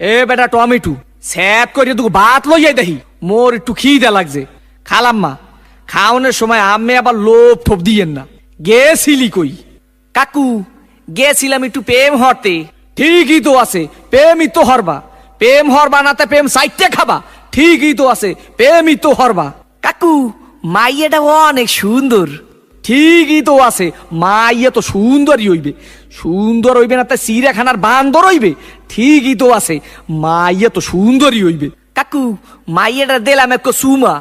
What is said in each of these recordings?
এ বেটা টমেটো স্যাত করে তুই ভাত লইয়াই দেখি। মোর একটু খিদে লাগছে। খালাম্মা খাওয়ানোর সময় আমি আবার লোভ ঠোপ দিয়েন না। গেছিলি কই? কাকু গেছিলাম একটু প্রেম হরতে। ঠিকই তো আছে প্রেমই তো হরবা। প্রেম হরবা নাতে প্রেম সাইটে খাবা। ঠিকই তো আছে প্রেমই তো হরবা। কাকু মাইয়াটা অনেক সুন্দর। ঠিকই তো আছে। মাইয়া তো সুন্দরই হইবে। সুন্দর হইবে না তা চিড়িয়াখানার বান্দর হইবে। ঠিকই তো আছে। মাইয়া তো সুন্দরই হইবে। কাকু মাইয়াটা দিলাম এক সুমা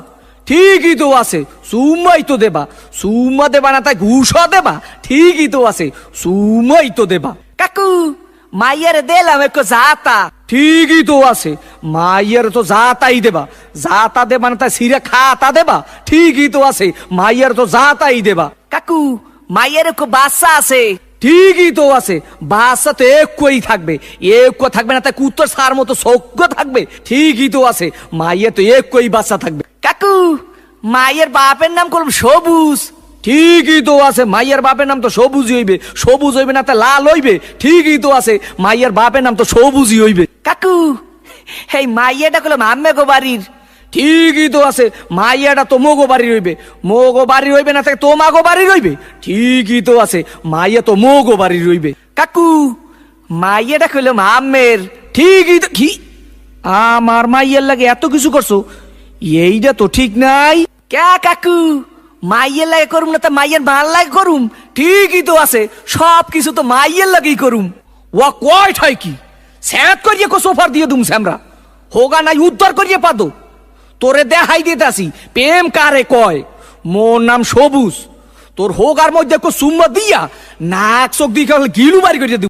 ঠিকই তো আছে। সুমাই তো দেবা। সুমা দেবা না তাই ঘুষা দেবা। ঠিকই তো আছে। সুমাই তো দেবা। কাকু, মাইয়ারে দিলাম এক জাতা ঠিকই তো আছে। মাইয়ার তো জাতাই দেবা। জাতা দেবা না তাই সিরে খাতা দেবা। ঠিকই তো আছে। মাইয়ার তো জাতাই দেবা। কাকু মাইয়ার বাচ্চা আছে। ঠিকই তো আছে। বাচ্চা তো একই থাকবে। এক থাকবে না তাই কুত্তর সার মতো সৌক্য থাকবে। ঠিকই তো আছে। মাইয়া তো একই বাচ্চা থাকবে। কাকু মায়ের বাপের নাম করব সবুজ। ঠিকই তো আছে। মাইয়ার বাপের নাম তো সবুজই হইবে। সবুজ হইবে না তা লাল হইবে। ঠিকই তো আছে। মাইয়ার বাপের নাম তো সবুজই হইবে। কাকু এই মাইয়াটা করলাম আম্মে গো বাড়ির। ঠিকই তো আছে, মাইয়াটা তো মোগো বাড়ি রইবে। মোগো বাড়ি রইবে না থাকে তোমাগো বাড়ি রইবে? ঠিকই তো আছে, মাইয়া তো মোগো বাড়ি রইবে। কাকু, মাইয়াটা কইলাম আম্মের ঠিকই তো, কি? আমার মাইয়ার লাগে এত কিছু করছ, এইটা তো ঠিক নাই। কে কাকু? মাইয়ের লাগে করুম না তা মাইয়ের ভালো লাগে করুম? ঠিকই তো আছে সব কিছু তো মাইয়ের লাগেই করুম। ওয়া কয় ঠাই কি? স্যাত করিয়ে কো সোফার দিয়ে দুম স্যামরা হোগা নাই উদ্ধার করিয়ে পাদো। তোরে দেখাই দিতাছি। প্রেম কারে কয়? মোর নাম সবুজ। তোর হোক আর মধ্যে কো সুম্মা দিয়া নাক চোখ দিয়ে গিলু বাড়ি করে দিব।